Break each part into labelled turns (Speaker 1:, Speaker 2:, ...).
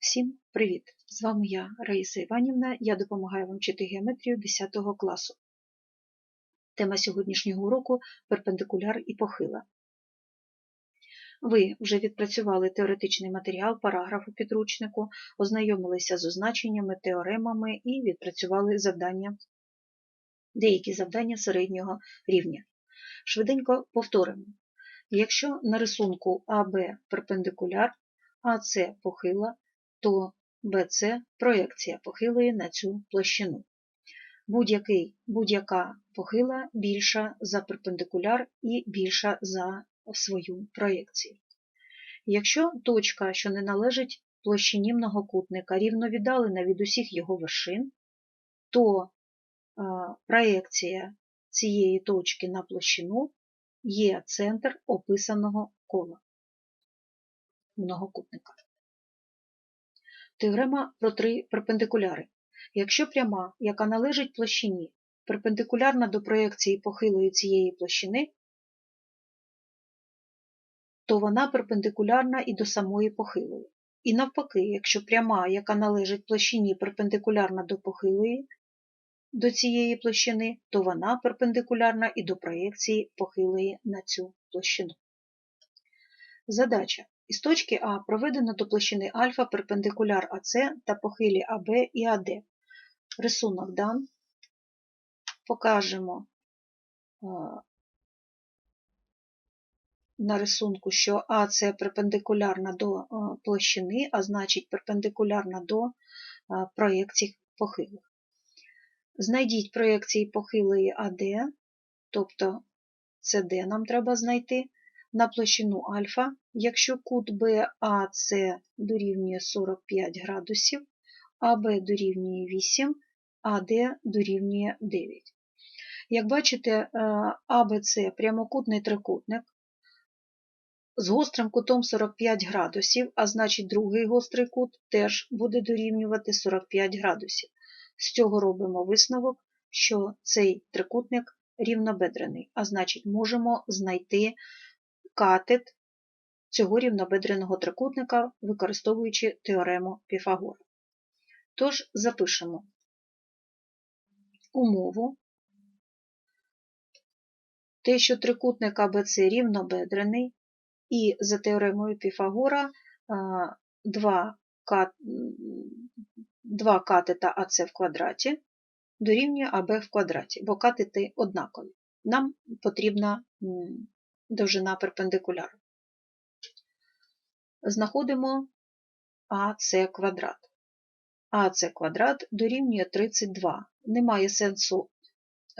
Speaker 1: Всім привіт! З вами я, Раїса Іванівна. Я допомагаю вам вчити геометрію 10 класу. Тема сьогоднішнього уроку перпендикуляр і похила. Ви вже відпрацювали теоретичний матеріал, параграф у підручнику, ознайомилися з означеннями, теоремами і відпрацювали завдання, деякі завдання середнього рівня. Швиденько повторимо. Якщо на рисунку АБ перпендикуляр, АС похила, то BC проекція похилої на цю площину. Будь-який, Будь-яка похила більша за перпендикуляр і більша за свою проекцію. Якщо точка, що не належить площині многокутника, рівно віддалена від усіх його вершин, то а, проекція цієї точки на площину є центр описаного кола многокутника. Теорема про три перпендикуляри. Якщо пряма, яка належить площині, перпендикулярна до проекції похилої цієї площини, то вона перпендикулярна і до самої похилої. І навпаки, якщо пряма, яка належить площині, перпендикулярна до похилої до цієї площини, то вона перпендикулярна і до проекції похилої на цю площину. Задача. Із точки А проведено до площини альфа перпендикуляр АС та похилі АБ і АД. Рисунок дан. Покажемо на рисунку, що АС перпендикулярна до площини, а значить перпендикулярна до проєкцій похилих. Знайдіть проєкції похилої АД, тобто СД нам треба знайти на площину альфа, якщо кут БАЦ дорівнює 45 градусів, АБ дорівнює 8, АД дорівнює 9. Як бачите, АБЦ прямокутний трикутник з гострим кутом 45 градусів, а значить другий гострий кут теж буде дорівнювати 45 градусів. З цього робимо висновок, що цей трикутник рівнобедрений, а значить можемо знайти катет цього рівнобедреного трикутника, використовуючи теорему Піфагора. Тож запишемо умову, те, що трикутник АБЦ рівнобедрений, і за теоремою Піфагора два, кат, два катета АЦ в квадраті дорівнює АБ в квадраті, бо катети однакові. Нам потрібна довжина перпендикуляру. Знаходимо АС квадрат. АС квадрат дорівнює 32. Немає сенсу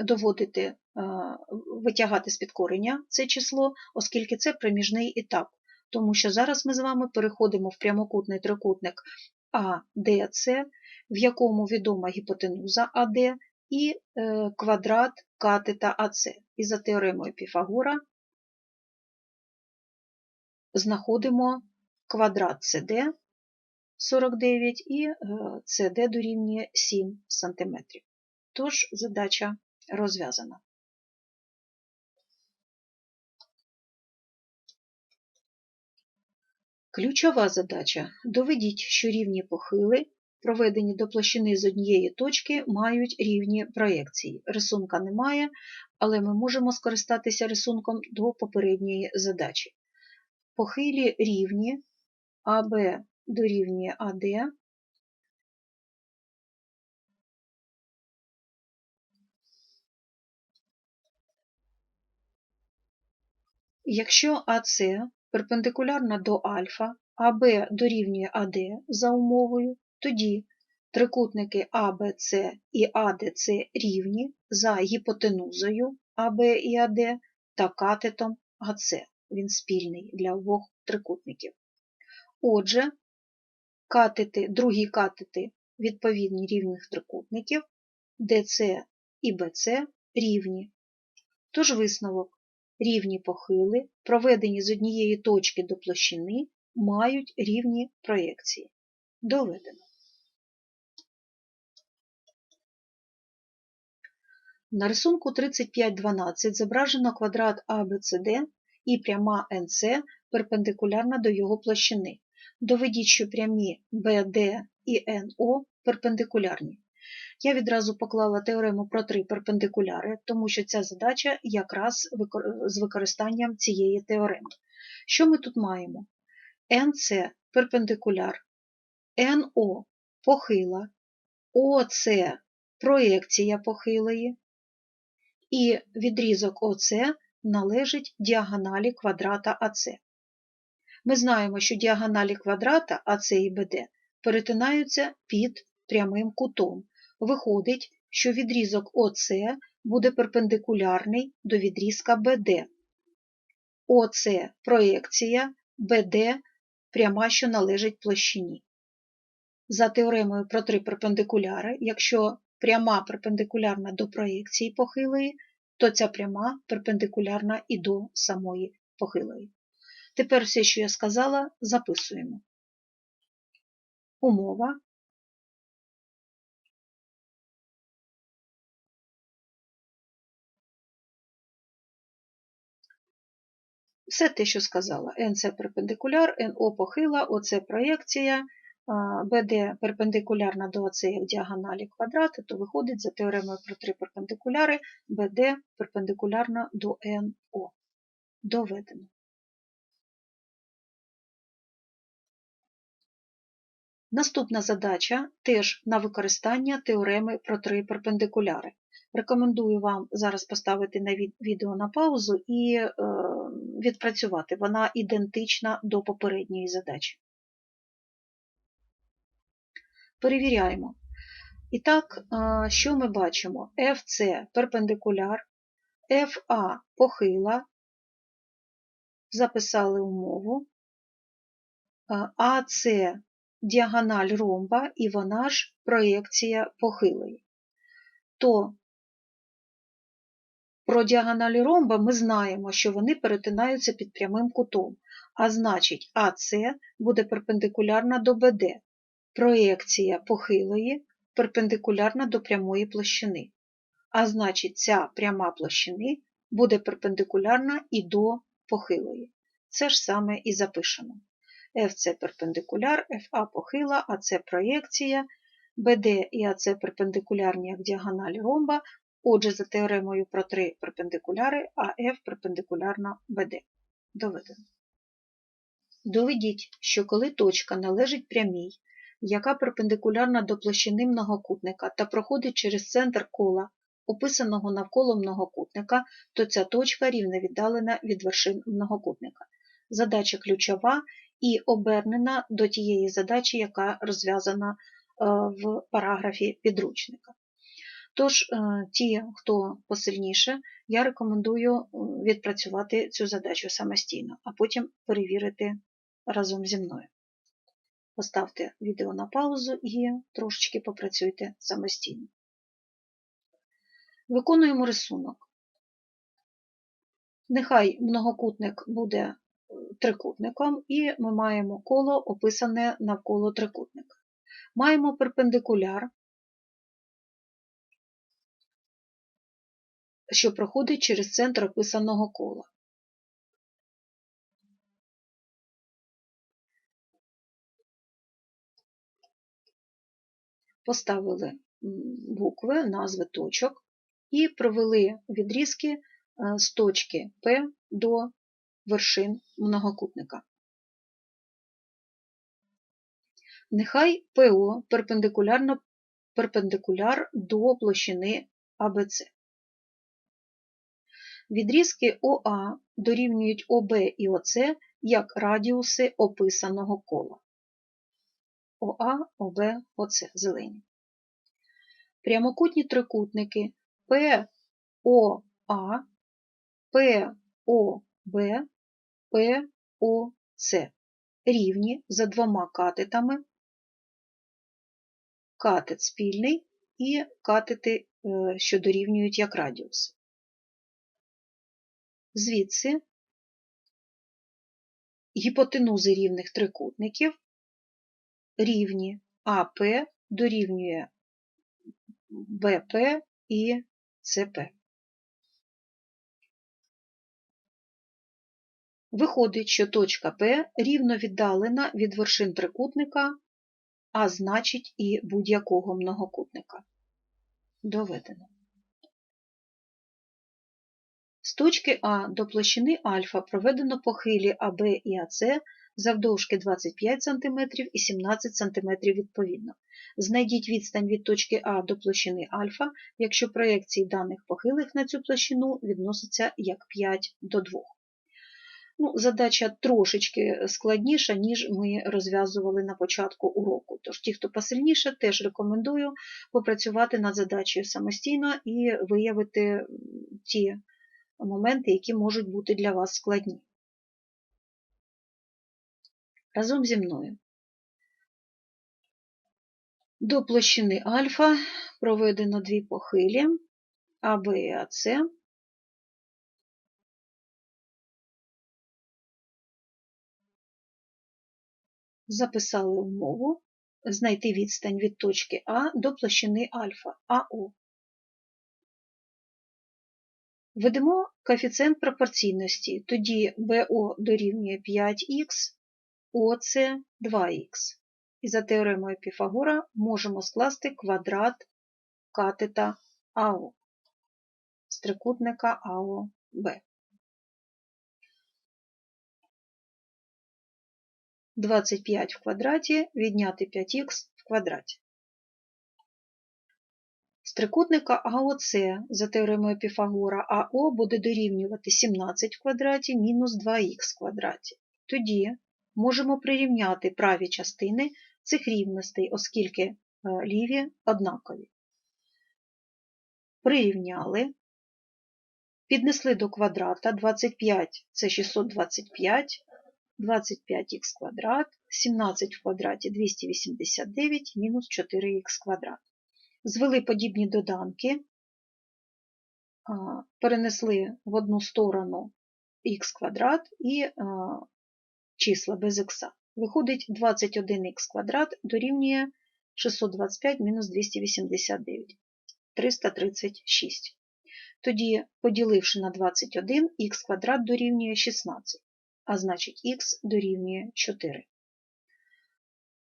Speaker 1: доводити, витягати з підкорення це число, оскільки це проміжний етап. Тому що зараз ми з вами переходимо в прямокутний трикутник АДЦ, в якому відома гіпотенуза АД і е, квадрат катета АЦ. І за теоремою Піфагора знаходимо квадрат CD 49 і CD дорівнює 7 см. Тож задача розв'язана. Ключова задача. Доведіть, що рівні похили, проведені до площини з однієї точки, мають рівні проєкції. Рисунка немає, але ми можемо скористатися рисунком до попередньої задачі похилі рівні АБ дорівнює АД, Якщо АС перпендикулярна до альфа, АБ дорівнює АД за умовою, тоді трикутники АБЦ і АДЦ рівні за гіпотенузою АБ і АД та катетом АЦ він спільний для обох трикутників. Отже, катети, другі катети відповідні рівних трикутників, ДЦ і БЦ рівні. Тож висновок рівні похили, проведені з однієї точки до площини, мають рівні проєкції. Доведено. На рисунку 3512 зображено квадрат ABCD і пряма НС перпендикулярна до його площини. Доведіть, що прямі BD і NO перпендикулярні. Я відразу поклала теорему про три перпендикуляри, тому що ця задача якраз з використанням цієї теореми. Що ми тут маємо? NC перпендикуляр, NO похила, ОС проекція похилої, і відрізок ОС належить діагоналі квадрата АС. Ми знаємо, що діагоналі квадрата АС і БД перетинаються під прямим кутом. Виходить, що відрізок ОС буде перпендикулярний до відрізка БД. ОС проекція, БД пряма, що належить площині. За теоремою про три перпендикуляри, якщо пряма перпендикулярна до проекції похилої, то ця пряма перпендикулярна і до самої похилої. Тепер все, що я сказала, записуємо. Умова. Все те, що сказала. Це перпендикуляр, NO похила, ОЦ проєкція, BD перпендикулярна до ОЦ як діагоналі квадрати, то виходить за теоремою про три перпендикуляри, BD перпендикулярна до NO. Доведено. Наступна задача теж на використання теореми про три перпендикуляри. Рекомендую вам зараз поставити на відео на паузу і е, відпрацювати. Вона ідентична до попередньої задачі. Перевіряємо. І так, е, що ми бачимо? FC перпендикуляр, FA похила, записали умову, АС діагональ ромба і вона ж проєкція похилої. То про діагоналі ромба ми знаємо, що вони перетинаються під прямим кутом, а значить, АС буде перпендикулярна до БД, проєкція похилої перпендикулярна до прямої площини. А значить, ця пряма площини буде перпендикулярна і до похилої. Це ж саме і запишемо. F це перпендикуляр, FA похила, АС проєкція, BD і АС перпендикулярні як діагональ ромба, отже, за теоремою про три перпендикуляри, а F перпендикулярна BD. Доведено. Доведіть, що коли точка належить прямій, яка перпендикулярна до площини многокутника та проходить через центр кола, описаного навколо многокутника, то ця точка рівно віддалена від вершин многокутника. Задача ключова і обернена до тієї задачі, яка розв'язана е, в параграфі підручника. Тож, е, ті, хто посильніше, я рекомендую е, відпрацювати цю задачу самостійно, а потім перевірити разом зі мною. Поставте відео на паузу і трошечки попрацюйте самостійно. Виконуємо рисунок. Нехай многокутник буде трикутником, і ми маємо коло описане навколо трикутника. Маємо перпендикуляр, що проходить через центр описаного кола. Поставили букви, назви точок і провели відрізки е, з точки П до вершин многокутника. Нехай ПО перпендикулярно перпендикуляр до площини АБЦ. Відрізки ОА дорівнюють ОБ і ОЦ як радіуси описаного кола. ОА, ОБ, ОЦ зелені. Прямокутні трикутники ПОА, ПОБ ПОЦ рівні за двома катетами, катет спільний і катети, е, що дорівнюють як радіус. Звідси гіпотенузи рівних трикутників рівні АП дорівнює БП і ЦП. Виходить, що точка П рівно віддалена від вершин трикутника, а значить і будь-якого многокутника. Доведено. З точки А до площини альфа проведено похилі АБ і АС завдовжки 25 см і 17 см відповідно. Знайдіть відстань від точки А до площини альфа, якщо проєкції даних похилих на цю площину відносяться як 5 до 2. Ну, Задача трошечки складніша, ніж ми розв'язували на початку уроку. Тож ті, хто посильніше, теж рекомендую попрацювати над задачею самостійно і виявити ті моменти, які можуть бути для вас складні. Разом зі мною. До площини альфа проведено дві похилі АБ і АС. Записали умову знайти відстань від точки А до площини альфа АО. Введемо коефіцієнт пропорційності, тоді БО дорівнює 5х, ОЦ 2х. І за теоремою Піфагора можемо скласти квадрат катета АО з трикутника АОБ. 25 в квадраті відняти 5х в квадраті. З трикутника АОЦ за теоремою Піфагора АО буде дорівнювати 17 в квадраті мінус 2х в квадраті. Тоді можемо прирівняти праві частини цих рівностей, оскільки е, ліві однакові. Прирівняли, піднесли до квадрата 25 це 625, 25х квадрат, 17 в квадраті 289 мінус 4х квадрат. Звели подібні доданки, перенесли в одну сторону х квадрат і числа без х. Виходить 21х квадрат дорівнює 625 мінус 289, 336. Тоді, поділивши на 21, х квадрат дорівнює 16, а значить х дорівнює 4.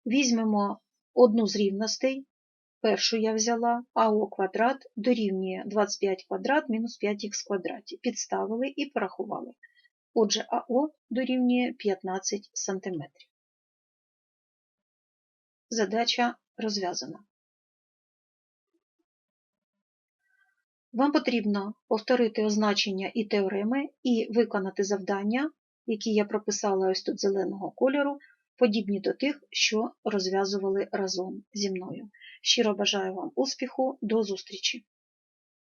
Speaker 1: Візьмемо одну з рівностей. Першу я взяла АО квадрат дорівнює 25 квадрат мінус 5х квадраті. Підставили і порахували. Отже, АО дорівнює 15 см. Задача розв'язана. Вам потрібно повторити означення і теореми і виконати завдання, які я прописала ось тут зеленого кольору, подібні до тих, що розв'язували разом зі мною. Щиро бажаю вам успіху, до зустрічі!